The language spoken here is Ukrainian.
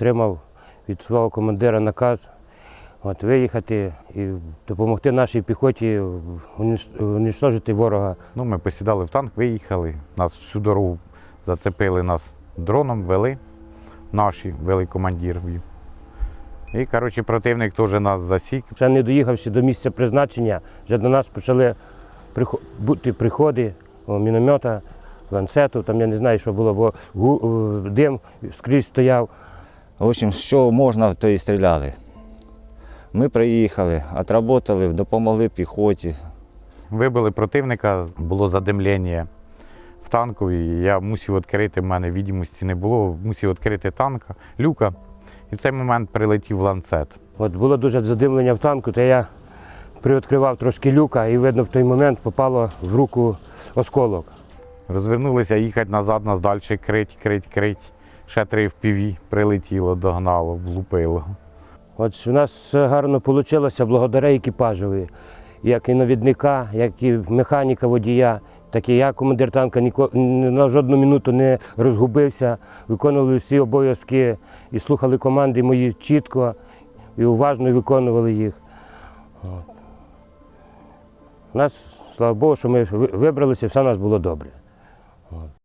отримав від свого командира наказ от, виїхати і допомогти нашій піхоті уничтожити ворога. Ну, ми посідали в танк, виїхали. Нас всю дорогу зацепили нас дроном, вели. Наші вели командирів. І, коротше, противник теж нас засік. Ще не доїхавши до місця призначення, вже до нас почали бути приходи міномета, ланцету, там я не знаю, що було, бо дим скрізь стояв. В общем, що можна, то і стріляли. Ми приїхали, отработали, допомогли піхоті. Вибили противника, було задимлення в танку, і я мусив відкрити, в мене відомості не було, мусив відкрити танка, люка. І в цей момент прилетів ланцет. От було дуже задимлення в танку, то я привідкривав трошки люка і видно в той момент попало в руку осколок. Розвернулися їхати назад, нас далі крить, крить, крить. Ще три впіві прилетіло, догнало, влупило. От у нас гарно вийшло благодаря екіпажові, як і навідника, як і механіка водія, так і я, командир танка, ніко- ні на жодну минуту не розгубився, виконували всі обов'язки і слухали команди мої чітко і уважно виконували їх. От. Нас, слава Богу, що ми ви- вибралися, все у нас було добре. От.